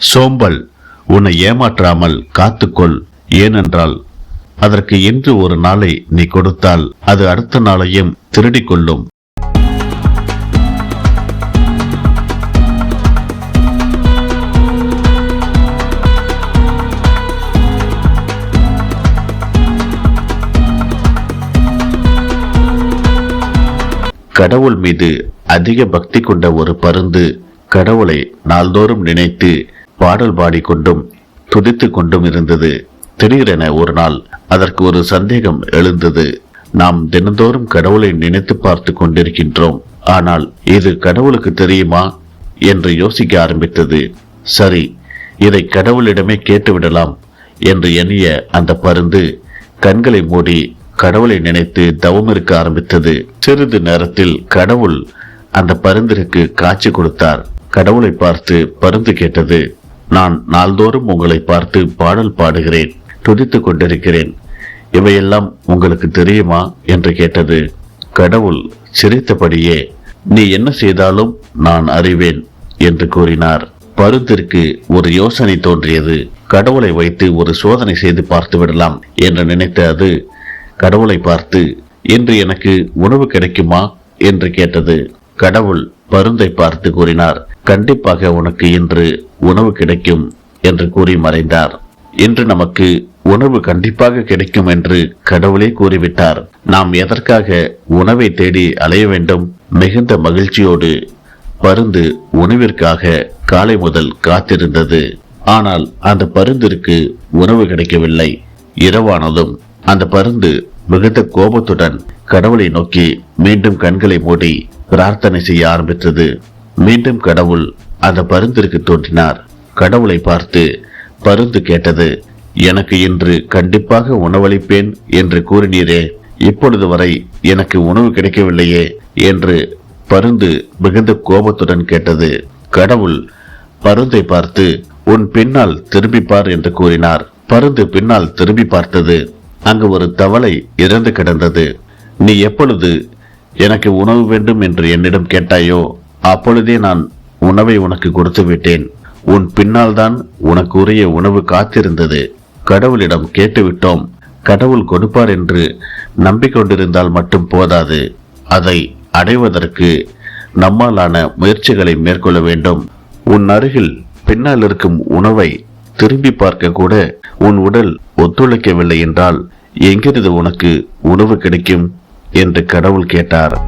சோம்பல் உன்னை ஏமாற்றாமல் காத்துக்கொள் ஏனென்றால் அதற்கு இன்று ஒரு நாளை நீ கொடுத்தால் அது அடுத்த நாளையும் திருடிக்கொள்ளும் கடவுள் மீது அதிக பக்தி கொண்ட ஒரு பருந்து கடவுளை நாள்தோறும் நினைத்து பாடல் பாடிக்கொண்டும் துதித்துக் கொண்டும் இருந்தது. திடீரென ஒரு நாள் அதற்கு ஒரு சந்தேகம் எழுந்தது. நாம் தினந்தோறும் கடவுளை நினைத்து பார்த்து கொண்டிருக்கின்றோம். ஆனால் இது கடவுளுக்கு தெரியுமா? என்று யோசிக்க ஆரம்பித்தது. சரி இதை கடவுளிடமே கேட்டுவிடலாம் என்று எண்ணிய அந்த பருந்து கண்களை மூடி கடவுளை நினைத்து தவம் இருக்க ஆரம்பித்தது. சிறிது நேரத்தில் கடவுள் அந்த பருந்திற்கு காட்சி கொடுத்தார். கடவுளை பார்த்து பருந்து கேட்டது நான் நாள்தோறும் உங்களை பார்த்து பாடல் பாடுகிறேன் துதித்துக் கொண்டிருக்கிறேன். இவையெல்லாம் உங்களுக்கு தெரியுமா? என்று கேட்டது. கடவுள் சிரித்தபடியே நீ என்ன செய்தாலும் நான் அறிவேன் என்று கூறினார். பருத்திற்கு ஒரு யோசனை தோன்றியது. கடவுளை வைத்து ஒரு சோதனை செய்து பார்த்து விடலாம் என்று நினைத்த அது கடவுளை பார்த்து இன்று எனக்கு உணவு கிடைக்குமா? என்று கேட்டது. கடவுள் பருந்தை பார்த்து கூறினார் கண்டிப்பாக உனக்கு இன்று உணவு கிடைக்கும் என்று கூறி மறைந்தார். இன்று நமக்கு உணவு கண்டிப்பாக கிடைக்கும் என்று கடவுளே கூறிவிட்டார். நாம் எதற்காக உணவை தேடி அலைய வேண்டும்? மிகுந்த மகிழ்ச்சியோடு பருந்து உணவிற்காக காலை முதல் காத்திருந்தது. ஆனால் அந்த பருந்திற்கு உணவு கிடைக்கவில்லை. இரவானதும் அந்த பருந்து மிகுந்த கோபத்துடன் கடவுளை நோக்கி மீண்டும் கண்களை மூடி பிரார்த்தனை செய்ய ஆரம்பித்தது. மீண்டும் கடவுள் அந்த பருந்திற்கு தோன்றினார். கடவுளை பார்த்து பருந்து கேட்டது எனக்கு இன்று கண்டிப்பாக உணவளிப்பேன் என்று கூறினீரே இப்பொழுது வரை எனக்கு உணவு கிடைக்கவில்லையே என்று பருந்து மிகுந்த கோபத்துடன் கேட்டது. கடவுள் பருந்தை பார்த்து உன் பின்னால் திரும்பி பார் என்று கூறினார். பருந்து பின்னால் திரும்பி பார்த்தது. அங்கு ஒரு தவளை இறந்து கிடந்தது. நீ எப்பொழுது எனக்கு உணவு வேண்டும் என்று என்னிடம் கேட்டாயோ அப்பொழுதே நான் உணவை உனக்கு கொடுத்து விட்டேன். உன் பின்னால் தான் உனக்கு உரிய உணவு காத்திருந்தது. கடவுளிடம் கேட்டுவிட்டோம். கடவுள் கொடுப்பார் என்று நம்பிக்கொண்டிருந்தால் மட்டும் போதாது. அதை அடைவதற்கு நம்மாலான முயற்சிகளை மேற்கொள்ள வேண்டும். உன் அருகில் பின்னால் இருக்கும் உணவை திரும்பி பார்க்க கூட உன் உடல் ஒத்துழைக்கவில்லை என்றால் எங்கிருந்து உனக்கு உணவு கிடைக்கும்? என்று கடவுள் கேட்டார்.